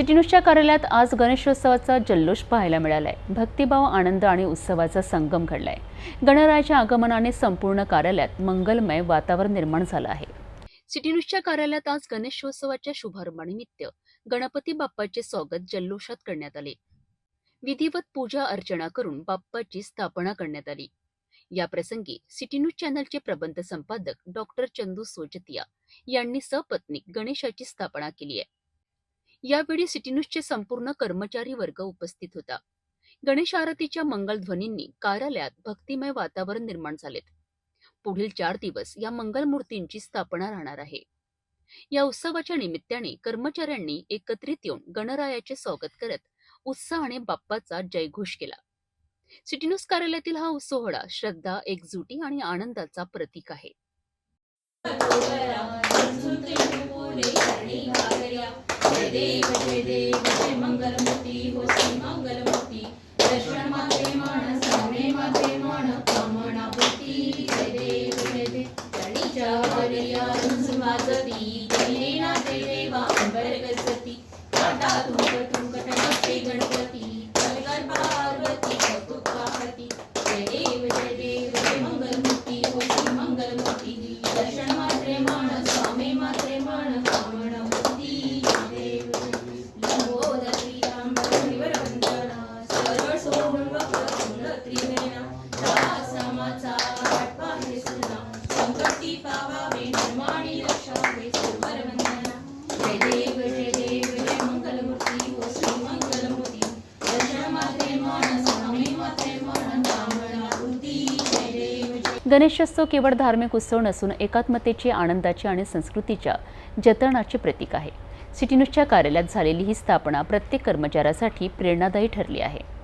City न्यूजच्या कार्यालयात आज गणेशोत्सवाचा जल्लोष पाहायला मिळालाय. भक्तिभाव आनंद आणि उत्सवाचा संगम घडलाय. गणरायाच्या आगमनाने संपूर्ण कार्यालयात मंगलमय वातावरण निर्माण झालं आहे. सिटी न्यूजच्या कार्यालयात आज गणेशोत्सवाच्या शुभारंभानिमित्त गणपती बाप्पाचे स्वागत जल्लोषात करण्यात आले. विधिवत पूजा अर्चना करून बाप्पाची स्थापना करण्यात आली. या प्रसंगी सिटी न्यूज चॅनलचे प्रबंध संपादक डॉक्टर चंदू सोजतिया यांनी सपत्नीक गणेशाची स्थापना केली आहे. यावेळी सिटी संपूर्ण कर्मचारी वर्ग उपस्थित होता. गणेश आरतीच्या मंगलध्वनींनी कार्यालयात भक्तिमय वातावरण निर्माण झालेत. पुढील चार दिवस या मंगलमूर्तींची स्थापना राहणार आहे. या उत्सवाच्या निमित्ताने कर्मचाऱ्यांनी एकत्रित येऊन गणरायाचे स्वागत करत उत्साहाने बाप्पाचा जयघोष केला. सिटी कार्यालयातील हा सोहळा श्रद्धा एकजुटी आणि आनंदाचा प्रतीक आहे. देव जय देव जय मंगलमूर्ती हो श्री मंगलमूर्ती. दर्शन माते मान सामने माते मान कामना पूर्ती जय देव जय देव. चढीच्या वरिया रुंज वाजती. जय नाते देवा अंबर गसती काटा तुंक तुंक टणकते गणपती कलगर पार्वती कौतुक पाहती जय देव जय देव जय मंगलमूर्ती हो श्री मंगलमूर्ती दर्शन मात्रे मान स्वामी मात्रे मान कामना पूर्ती जय देव जय देव लंबोदर श्रीरांबर त्रिवरवंदना सरळ सोडून वक्र तुंड त्रिवेणा हे सुना संकटी पावावे निर्माणी जय देव जय देव जय मंगलमूर्ती श्री मंगलमूर्ती दर्शन मात्रे मात्रे मान गणेशोत्सव केवळ धार्मिक उत्सव नसून एकात्मतेची आनंदाची आणि संस्कृतीच्या जतनाचे प्रतीक आहे. सिटी न्यूजच्या कार्यालयात झालेली ही स्थापना प्रत्येक कर्मचाऱ्यासाठी प्रेरणादायी ठरली आहे.